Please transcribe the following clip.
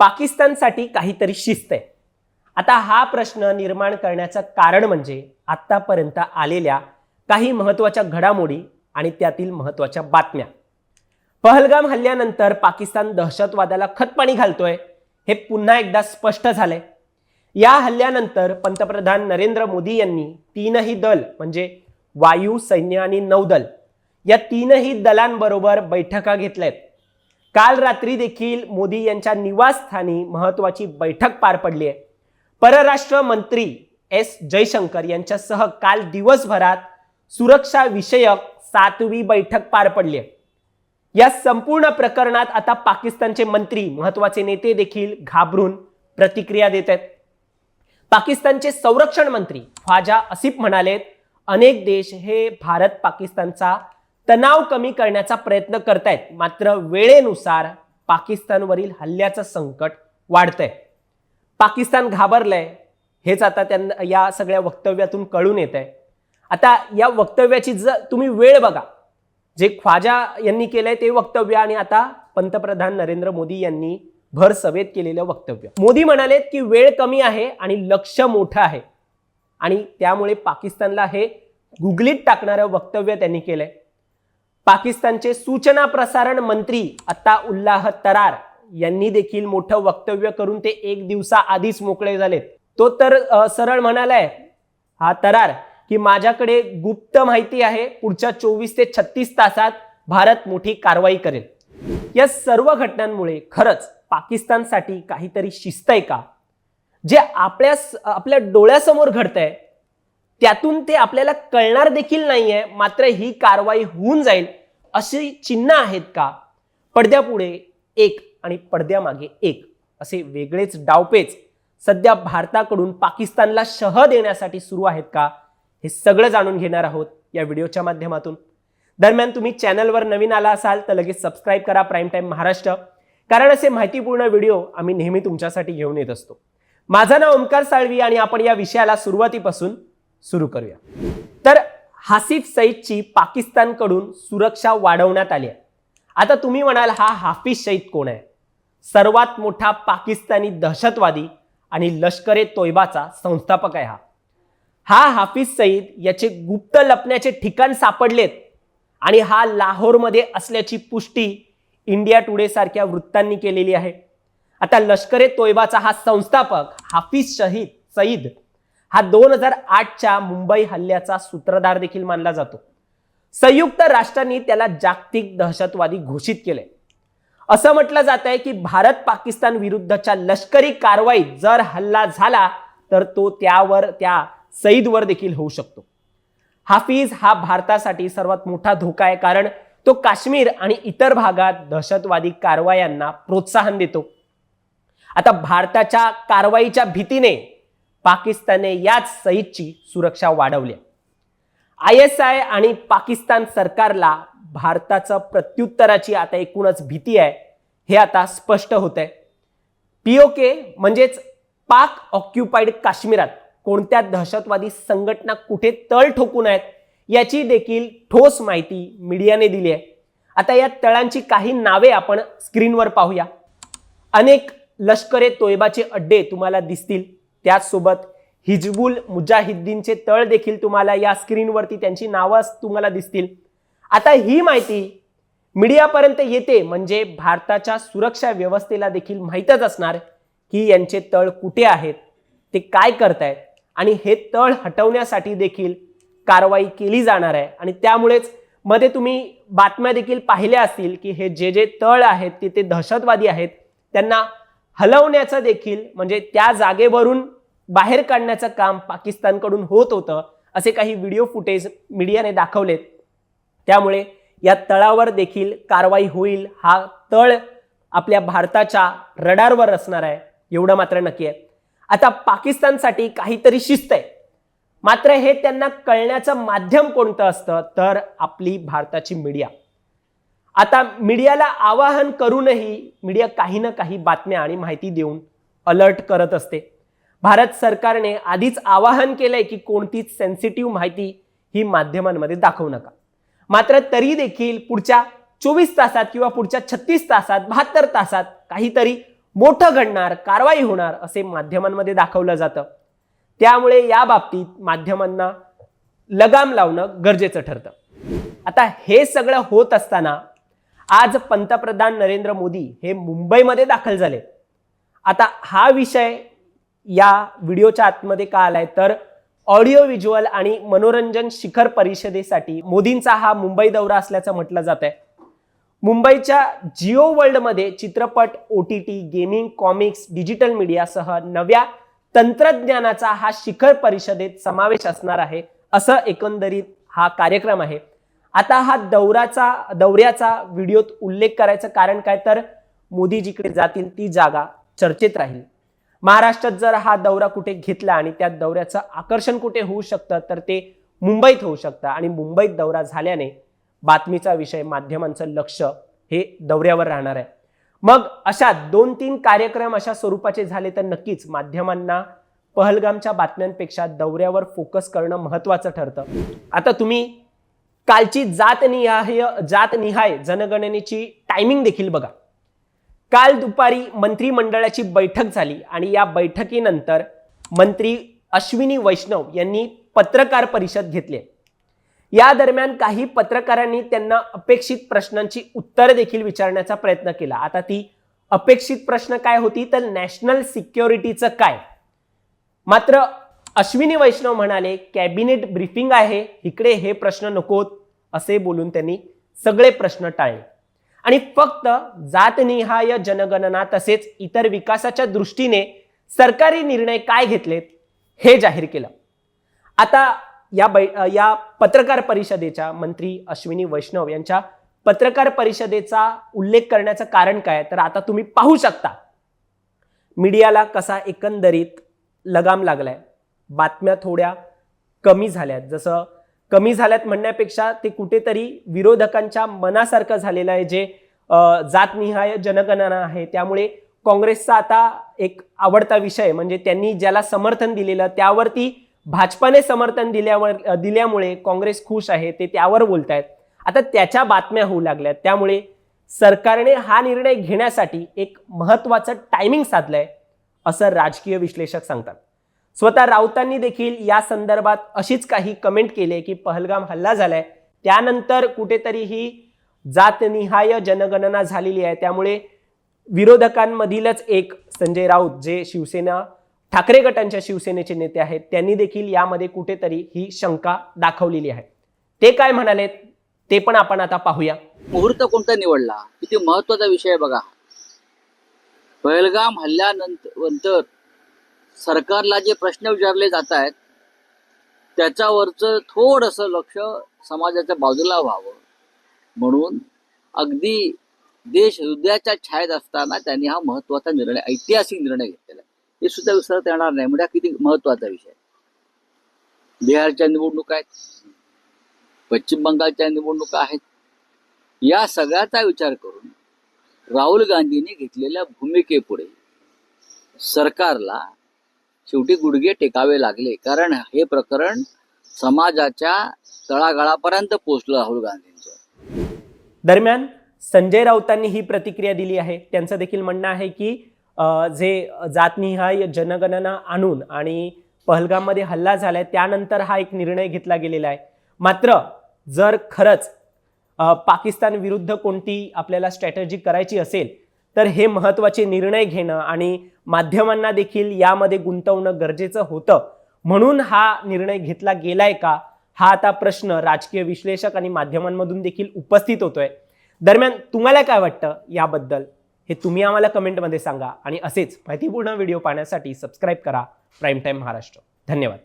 पाकिस्तानसाठी काहीतरी शिस्त आहे आता हा प्रश्न निर्माण करण्याचं कारण म्हणजे आत्तापर्यंत आलेल्या काही महत्त्वाच्या घडामोडी आणि त्यातील महत्त्वाच्या बातम्या. पहलगाम हल्ल्यानंतर पाकिस्तान दहशतवादाला खतपाणी घालतोय हे पुन्हा एकदा स्पष्ट झालंय. या हल्ल्यानंतर पंतप्रधान नरेंद्र मोदी यांनी तीनही दल म्हणजे वायू सैन्य आणि नौदल या तीनही दलांबरोबर बैठका घेतल्या आहेत काल रात्री देखील मोदी यांच्या निवासस्थानी महत्वाची बैठक पार पडली आहे. परराष्ट्र मंत्री एस जयशंकर यांच्यासह काल दिवसभरात सुरक्षा विषयक सातवी बैठक पार पडली आहे. या संपूर्ण प्रकरणात आता पाकिस्तानचे मंत्री महत्त्वाचे नेते देखील घाबरून प्रतिक्रिया देत आहेत. पाकिस्तानचे संरक्षण मंत्री ख्वाजा असिफ म्हणालेत अनेक देश हे भारत पाकिस्तानचा तणाव कमी करण्याचा प्रयत्न करतायत. मात्र वेळेनुसार पाकिस्तानवरील हल्ल्याचं संकट वाढतंय. पाकिस्तान घाबरलंय. हेच आता त्यांना या सगळ्या वक्तव्यातून कळून येत आहे आता या वक्तव्याची जर तुम्ही वेळ बघा. जे ख्वाजा यांनी केलंय ते वक्तव्य आणि आता पंतप्रधान नरेंद्र मोदी यांनी भर सभेत केलेलं वक्तव्य. मोदी म्हणालेत की वेळ कमी आहे आणि लक्ष मोठं आहे. आणि त्यामुळे पाकिस्तानला हे गुगलीत टाकणारं वक्तव्य त्यांनी केलंय. पाकिस्तानचे सूचना प्रसारण मंत्री अत्ता उल्लाह तरार यांनी देखील मोठं वक्तव्य करून ते एक दिवसा आधीच मोकळे झालेत. तो तर सरळ म्हणालाय हा तरार की माझ्याकडे गुप्त माहिती आहे पुढच्या चोवीस ते छत्तीस तासात भारत मोठी कारवाई करेल. या सर्व घटनांमुळे खरंच पाकिस्तानसाठी काहीतरी शिस्त आहे का? जे आपल्या आपल्या डोळ्यासमोर घडतंय त्यातून ते आपल्याला कळणार देखील नाहीये मात्र ही कारवाई होऊन जाईल अशी चिन्ह आहेत का? पडद्यापुढे एक आणि पडद्यामागे एक असे वेगळेच डावपेच सध्या भारताकडून पाकिस्तानला शह देण्यासाठी सुरू आहेत का? हे सगळं जाणून घेणार आहोत या व्हिडिओच्या माध्यमातून. दरम्यान तुम्ही चॅनलवर नवीन आला असाल तर लगेच सबस्क्राईब करा प्राईम टाईम महाराष्ट्र कारण असे माहितीपूर्ण व्हिडिओ आम्ही नेहमी तुमच्यासाठी घेऊन येत असतो. माझं नाव ओमकार साळवी आणि आपण या विषयाला सुरुवातीपासून सुरू करूया. तर हासिफ सईदची पाकिस्तानकडून सुरक्षा वाढवण्यात आली आहे. आता तुम्ही म्हणाल हा हाफिज सईद कोण आहे? सर्वात मोठा पाकिस्तानी दहशतवादी आणि लष्करे तोयबाचा संस्थापक आहे हा. हा हाफिज सईद याचे गुप्त लपण्याचे ठिकाण सापडलेत आणि हा लाहोरमध्ये असल्याची पुष्टी इंडिया टुडे सारख्या वृत्तांनी केलेली आहे. आता लष्करे तोयबाचा हा संस्थापक हाफिज शहीद सईद हा दोन हजार आठच्या मुंबई हल्ल्याचा सूत्रधार देखील मानला जातो. संयुक्त राष्ट्रांनी त्याला जागतिक दहशतवादी घोषित केले असं म्हटलं जात आहे की भारत पाकिस्तान विरुद्धच्या लष्करी कारवाईत जर हल्ला झाला तर तो त्यावर त्या सईदवर देखील होऊ शकतो. हाफिज हा भारतासाठी सर्वात मोठा धोका आहे कारण तो काश्मीर आणि इतर भागात दहशतवादी कारवायांना प्रोत्साहन देतो. आता भारताच्या कारवाईच्या भीतीने पाकिस्तानने याच सईदची सुरक्षा वाढवली. आय एस आय आणि पाकिस्तान सरकारला भारताचं प्रत्युत्तराची आता एकूणच भीती आहे हे आता स्पष्ट होत आहे पीओके म्हणजेच पाक ऑक्युपाईड काश्मीरात कोणत्या दहशतवादी संघटना कुठे तळ ठोकून आहेत याची देखील ठोस माहिती मीडियाने दिली आहे. आता या तळांची काही नावे आपण स्क्रीनवर पाहूया. अनेक लष्करे तोयबाचे अड्डे तुम्हाला दिसतील. त्याचसोबत हिजबुल मुजाहिद्दीनचे तळ देखील तुम्हाला या स्क्रीनवरती त्यांची नावं तुम्हाला दिसतील. आता ही माहिती मीडियापर्यंत येते म्हणजे भारताच्या सुरक्षा व्यवस्थेला देखील माहीतच असणार की यांचे तळ कुठे आहेत ते काय करतायत आणि हे तळ हटवण्यासाठी देखील कारवाई केली जाणार आहे. आणि त्यामुळेच मध्ये तुम्ही बातम्या देखील पाहिल्या असतील की हे जे जे तळ आहेत ते ते दहशतवादी आहेत त्यांना हलवण्याचं देखील म्हणजे त्या जागेवरून बाहेर काढण्याचं काम पाकिस्तानकडून होत होतं असे काही व्हिडिओ फुटेज मीडियाने दाखवलेत. त्यामुळे या तळावर देखील कारवाई होईल हा तळ आपल्या भारताच्या रडारवर असणार आहे एवढं मात्र नक्की आहे. आता पाकिस्तानसाठी काहीतरी शिस्त आहे. मात्र हे त्यांना कळण्याचं माध्यम कोणतं असतं तर आपली भारताची मीडिया आता मीडियाला आवाहन करूनही मीडिया काही ना काही बातम्या आणि माहिती देऊन अलर्ट करत असते. भारत सरकारने आधीच आवाहन केलंय की कोणतीच सेन्सिटिव्ह माहिती ही माध्यमांमध्ये दाखवू नका. मात्र तरी देखील पुढच्या चोवीस तासात किंवा पुढच्या छत्तीस तासात बहात्तर तासात काहीतरी मोठं घडणार कारवाई होणार असे माध्यमांमध्ये दाखवलं जातं. त्यामुळे या बाबतीत माध्यमांना लगाम लावणं गरजेचं ठरतं. आता हे सगळं होत असताना आज पंतप्रधान नरेंद्र मोदी हे मुंबईमध्ये दाखल झाले. आता हा विषय या व्हिडिओच्या आतमध्ये का आलाय? तर ऑडिओ व्हिज्युअल आणि मनोरंजन शिखर परिषदेसाठी मोदींचा हा मुंबई दौरा असल्याचं म्हटलं जात आहे. मुंबईच्या जिओ वर्ल्डमध्ये चित्रपट O T T gaming comics digital मीडियासह नव्या तंत्रज्ञानाचा हा शिखर परिषदेत समावेश असणार आहे. असं एकंदरीत हा कार्यक्रम आहे. आता हा दौऱ्याचा दौऱ्याचा व्हिडिओत उल्लेख करायचं कारण काय तर मोदी जिकडे जातील ती जागा चर्चेत राहील. महाराष्ट्रात जर हा दौरा कुठे घेतला आणि त्या दौऱ्याचं आकर्षण कुठे होऊ शकतं तर ते मुंबईत होऊ शकतं. आणि मुंबईत दौरा झाल्याने बातमीचा विषय माध्यमांचं लक्ष हे दौऱ्यावर राहणार आहे. मग अशा दोन तीन कार्यक्रम अशा स्वरूपाचे झाले तर नक्कीच माध्यमांना पहलगामच्या बातम्यांपेक्षा दौऱ्यावर फोकस करणं महत्त्वाचं ठरतं. आता तुम्ही कालची जातनिहाय जातनिहाय जनगणनेची टायमिंग देखील बघा. काल दुपारी मंत्रिमंडळाची बैठक झाली आणि या बैठकीनंतर मंत्री अश्विनी वैष्णव यांनी पत्रकार परिषद घेतली. या दरम्यान काही पत्रकारांनी त्यांना अपेक्षित प्रश्नांची उत्तरं देखील विचारण्याचा प्रयत्न केला. आता ती अपेक्षित प्रश्न काय होती? तर नॅशनल सिक्युरिटीचं काय? मात्र अश्विनी वैष्णव म्हणाले कॅबिनेट ब्रीफिंग आहे इकडे हे प्रश्न नकोत असे बोलून त्यांनी सगळे प्रश्न टाळले. आणि फक्त जातनिहाय जनगणना तसेच इतर विकासाच्या दृष्टीने सरकारी निर्णय काय घेतलेत हे जाहीर केलं. आता या बै या पत्रकार परिषदेच्या मंत्री अश्विनी वैष्णव यांच्या पत्रकार परिषदेचा उल्लेख करण्याचं कारण काय? तर आता तुम्ही पाहू शकता. मीडियाला कसा एकंदरीत लगाम लागलाय. बातम्या थोड्या कमी झाल्यात. जसं कमी झाल्यात म्हणण्यापेक्षा ते कुठेतरी विरोधकांच्या मनासारखं झालेलं आहे जे जातनिहाय जनगणना आहे. त्यामुळे काँग्रेसचा आता एक आवडता विषय म्हणजे त्यांनी ज्याला समर्थन दिलेलं त्यावरती भाजपाने समर्थन दिल्यावर दिल्यामुळे काँग्रेस खुश आहे ते त्यावर बोलत आहेत आता त्याच्या बातम्या होऊ लागल्यात. त्यामुळे सरकारने हा निर्णय घेण्यासाठी एक महत्त्वाचं टायमिंग साधलंय असं राजकीय विश्लेषक सांगतात. स्वतः राऊतांनी देखील या संदर्भात अशीच काही कमेंट केले की पहलगाम हल्ला झालाय. त्यानंतर कुठेतरी ही जातनिहाय जनगणना झालेली आहे. त्यामुळे विरोधकांमधीलच एक संजय राऊत जे शिवसेना ठाकरे गटांच्या शिवसेनेचे नेते आहेत त्यांनी देखील यामध्ये कुठेतरी ही शंका दाखवलेली आहे. ते काय म्हणाले ते पण आपण आता पाहूया. मुहूर्त कोणता निवडला? किती महत्त्वाचा विषय बघा. पहलगाम हल्ल्यानंतर सरकारला जे प्रश्न विचारले जात आहेत त्याच्यावरचं थोडंसं लक्ष समाजाच्या बाजूला व्हावं. म्हणून अगदी देश हृदयाच्या छायेत असताना त्यांनी हा महत्त्वाचा निर्णय ऐतिहासिक निर्णय घेतलेला आहे. हे सुद्धा विसरता येणार नाही. म्हणजे किती महत्त्वाचा विषय बिहारच्या निवडणुका आहेत. पश्चिम बंगालच्या निवडणुका आहेत. या सगळ्याचा विचार करून राहुल गांधींनी घेतलेल्या भूमिकेपुढे सरकारला शेवटी गुडघे टेकावे लागले. कारण हे प्रकरण समाजाच्या तळागाळापर्यंत पोहोचलं राहुल गांधींचं. दरम्यान संजय राऊतांनी ही प्रतिक्रिया दिली आहे. त्यांचं देखील म्हणणं आहे की जे जातनिहाय जनगणना आणून आणि पहलगाममध्ये हल्ला झालाय त्यानंतर हा एक निर्णय घेतला गेलेला आहे. मात्र जर खरंच पाकिस्तान विरुद्ध कोणती आपल्याला स्ट्रॅटर्जी करायची असेल तर हे महत्त्वाचे निर्णय घेणं आणि माध्यमांना देखील यामध्ये गुंतवणं गरजेचं होतं. म्हणून हा निर्णय घेतला गेलाय का? हा आता प्रश्न राजकीय विश्लेषक आणि माध्यमांमधून देखील उपस्थित होतोय. दरम्यान तुम्हाला काय वाटतं याबद्दल? हे तुम्ही आम्हाला कमेंटमध्ये सांगा आणि असेच माहितीपूर्ण व्हिडिओ पाहण्यासाठी सबस्क्राईब करा. Prime time Maharashtra. धन्यवाद.